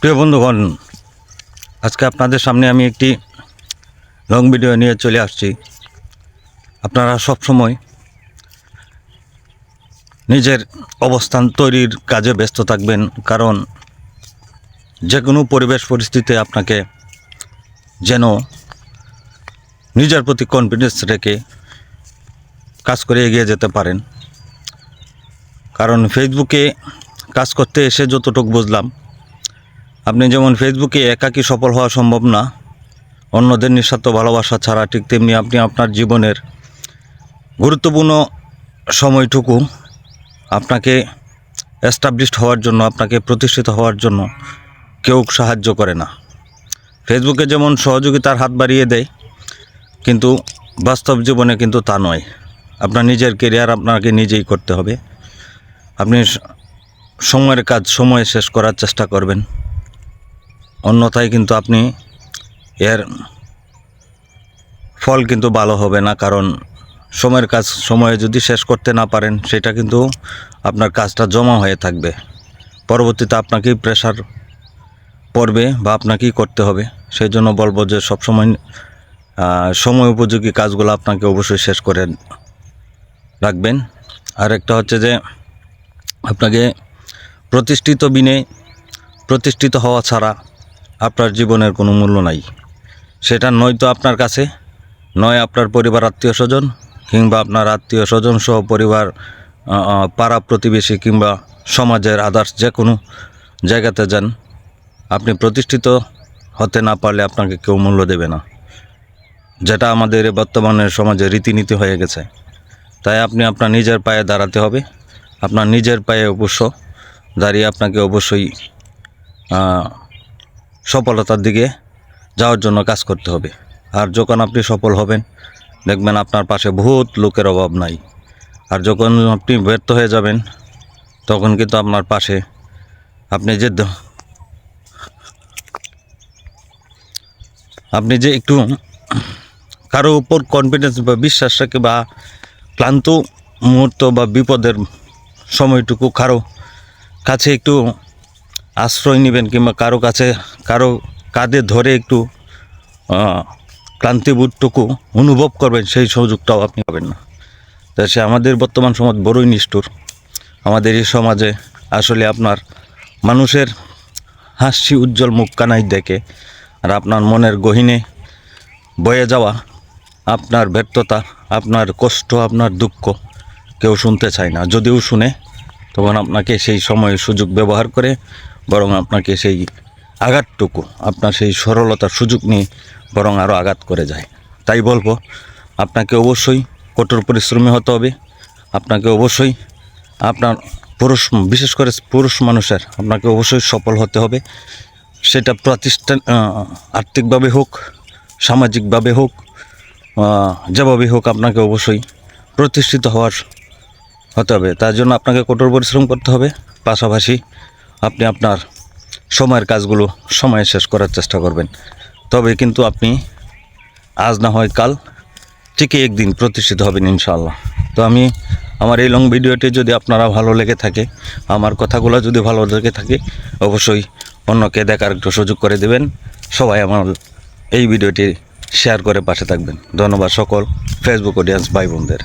প্রিয় বন্ধুগণ, আজকে আপনাদের সামনে আমি একটি লং ভিডিও নিয়ে চলে আসছি। আপনারা সব সময় নিজের অবস্থান তৈরির কাজে ব্যস্ত থাকবেন, কারণ যে কোনো পরিবেশ পরিস্থিতিতে আপনাকে যেন নিজের প্রতি কনফিডেন্স রেখে কাজ করে এগিয়ে যেতে পারেন। কারণ ফেসবুকে কাজ করতে এসে যতটুকু বুঝলাম আপনি যেমন ফেসবুকে একাকী সফল হওয়া সম্ভব না, অন্যদের নিঃস্বার্থ ভালোবাসা ছাড়া ঠিক তেমনি আপনি আপনার জীবনের গুরুত্বপূর্ণ সময়টুকু আপনাকে এস্টাবলিশড হওয়ার জন্য, আপনাকে প্রতিষ্ঠিত হওয়ার জন্য কেউ সাহায্য করে না। ফেসবুকে যেমন সহযোগিতার হাত বাড়িয়ে দেয়, কিন্তু বাস্তব জীবনে কিন্তু তা নয়। আপনার নিজের কেরিয়ার আপনাকে নিজেই করতে হবে। আপনি সময়ের কাজ, সময়ে শেষ করার চেষ্টা করবেন। অন্যথায় কিন্তু আপনি এর ফল কিন্তু ভালো হবে না, কারণ সময়ের কাজ, সময়ে যদি শেষ করতে না পারেন, সেটা কিন্তু আপনার কাজটা জমা হয়ে থাকবে। পরবর্তীতে আপনাকেই প্রেশার পড়বে বা আপনাকেই করতে হবে। সেই জন্য বলব যে সবসময় সময় উপযোগী কাজগুলো আপনাকে অবশ্যই শেষ করে রাখবেন। আর একটা হচ্ছে যে, আপনাকে প্রতিষ্ঠিত বিনে, প্রতিষ্ঠিত হওয়া ছাড়া আপনার জীবনের কোনো মূল্য নাই। সেটা নয়তো আপনার কাছে, নয় আপনার পরিবার আত্মীয় স্বজন, কিংবা আপনার আত্মীয় স্বজন সহ পরিবার পাড়া প্রতিবেশী কিংবা সমাজের আদার্স যে কোনো জায়গাতে যান। আপনি প্রতিষ্ঠিত হতে না পারলে আপনাকে কেউ মূল্য দেবে না। যেটা আমাদের বর্তমানে সমাজে রীতিনীতি হয়ে গেছে। তাই আপনি আপনার নিজের পায়ে দাঁড়াতে হবে। আপনার নিজের পায়ে অবশ্য দাঁড়িয়ে আপনাকে অবশ্যই সফলতার দিকে যাওয়ার জন্য কাজ করতে হবে। আর যখন আপনি সফল হবেন, দেখবেন আপনার পাশে বহুত লোকের অভাব নাই। আর যখন আপনি ব্যর্থ হয়ে যাবেন, তখন কিন্তু আপনার পাশে আপনি যে আপনি যে একটু কারও উপর কনফিডেন্স বা বিশ্বাস রাখে বা ক্লান্ত মুহূর্ত বা বিপদের সময়টুকু কারও কাছে একটু আশ্রয় নেবেন কিংবা কারও কাছে, কারও কাঁধে ধরে একটু ক্লান্তিবোধটুকু অনুভব করবেন, সেই সুযোগটাও আপনি পাবেন না। তা সে আমাদের বর্তমান সমাজ বড়ই নিষ্ঠুর। আমাদের এই সমাজে আসলে আপনার মানুষের হাসি উজ্জ্বল মুখ কানাই দেখে, আর আপনার মনের গহিনে বয়ে যাওয়া, আপনার ব্যর্থতা, আপনার কষ্ট, আপনার দুঃখ কেউ শুনতে চায় না। যদিও শুনে, তখন আপনাকে সেই সময় সুযোগ ব্যবহার করে বরং আপনাকে সেই আঘাতটুকু, আপনার সেই সরলতার সুযোগ নিয়ে বরং আরও আঘাত করে যায়। তাই বলব, আপনাকে অবশ্যই কঠোর পরিশ্রমী হতে হবে। আপনাকে অবশ্যই আপনার পুরুষ, বিশেষ করে পুরুষ মানুষের আপনাকে অবশ্যই সফল হতে হবে। সেটা প্রতিষ্ঠান আর্থিকভাবে হোক, সামাজিকভাবে হোক যেভাবে হোক আপনাকে অবশ্যই প্রতিষ্ঠিত হওয়ার হতে হবে। তার জন্য আপনাকে কঠোর পরিশ্রম করতে হবে। পাশাপাশি আপনি আপনার সময়ের কাজগুলো সময়ে শেষ করার চেষ্টা করবেন। তবে কিন্তু আপনি আজ না হয় কাল ঠিকই একদিন প্রতিষ্ঠিত হবেন ইনশাআল্লাহ। তো আমি আমার এই লং ভিডিওটি যদি আপনারা ভালো লেগে থাকে, আমার কথাগুলো যদি ভালো লেগে থাকে, অবশ্যই অন্যকে দেখার একটু সুযোগ করে দেবেন। সবাই আমার এই ভিডিওটি শেয়ার করে পাশে থাকবেন। ধন্যবাদ সকল ফেসবুক অডিয়েন্স ভাই বোনদের।